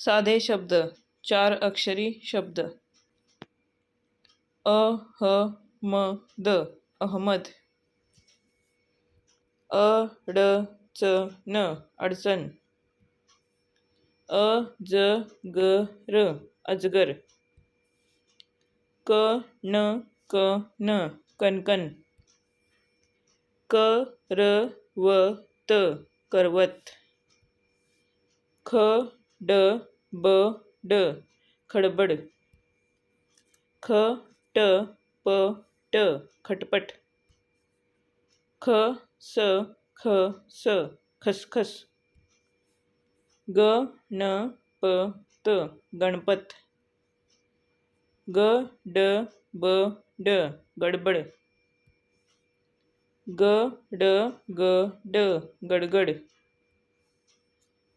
साधे शब्द चार अक्षरी शब्द. अ ह म द अहमद. अ ड च न अडचण. अ ज ग र अजगर. क न क न कणकण क र व त करवत. ख ड ब ड खडबड. ख ट प ट खटपट. ख स ख स खसखस. ग न प त गणपत. ग ड ब ड गडबड. ग ड ग ड गडगड.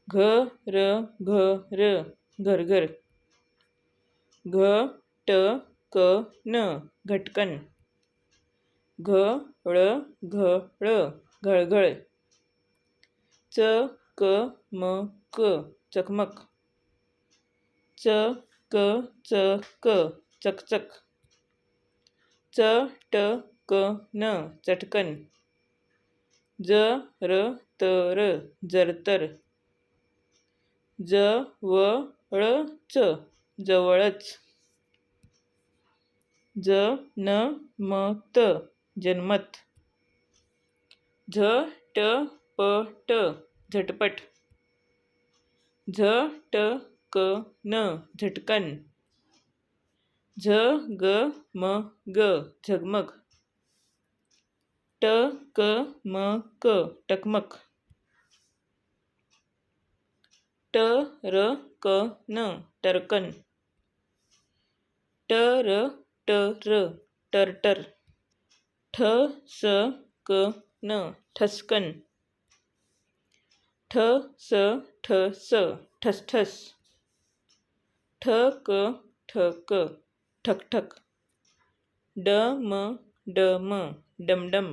घ र घ र घरघर. घ ट क न घटकन. घ ळ घ ळ घळघळ. च क म क चकमक. च क च क चकचक. च ट क न चटकन. ज र त र जरतर. जवळच जवळच. ज न म त जन्मत. झ ट प ट झटपट. झ ट क न झटकन. झ ग म ग झगमग. ट क म क टकमक. ट र क न टरकन. ट र ट र टरटर. ठ स क न ठसकन. ठ स ठ स ठसठस. ठ क ठ क ठकठक. ड म ड म डमडम.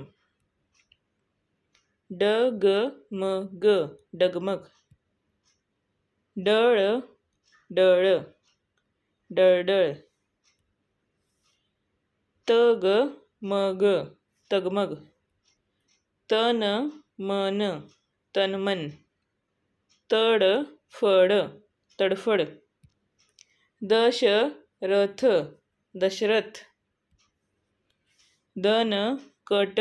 ड ग म ग डगमग. डळ डळ डळडळ तग मग तगमग तन मन तनमन तड फड तडफड दश रथ दशरथ दन कट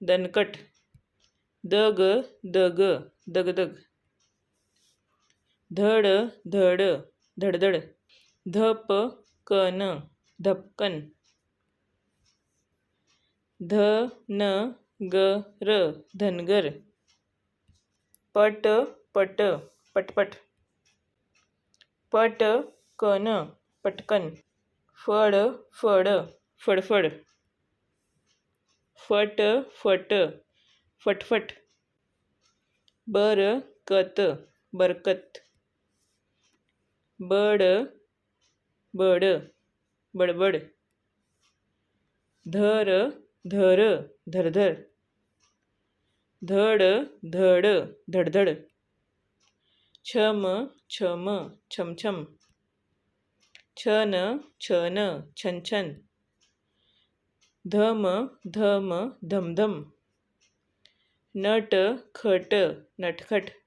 दनकट दग दग दगदग धड धड धडधड. धप कन धपकन. ध न ग र धनगर. पट पट पटपट. पट कन पटकन. फड फड फडफड. फट फट फटफट. बर कत बरकत. बड बड बडबड. धर धर धरधर. धड धड धडधड. छम छम छमछम. छन छन छनछन. धम धम धमधम. नट खट नटखट.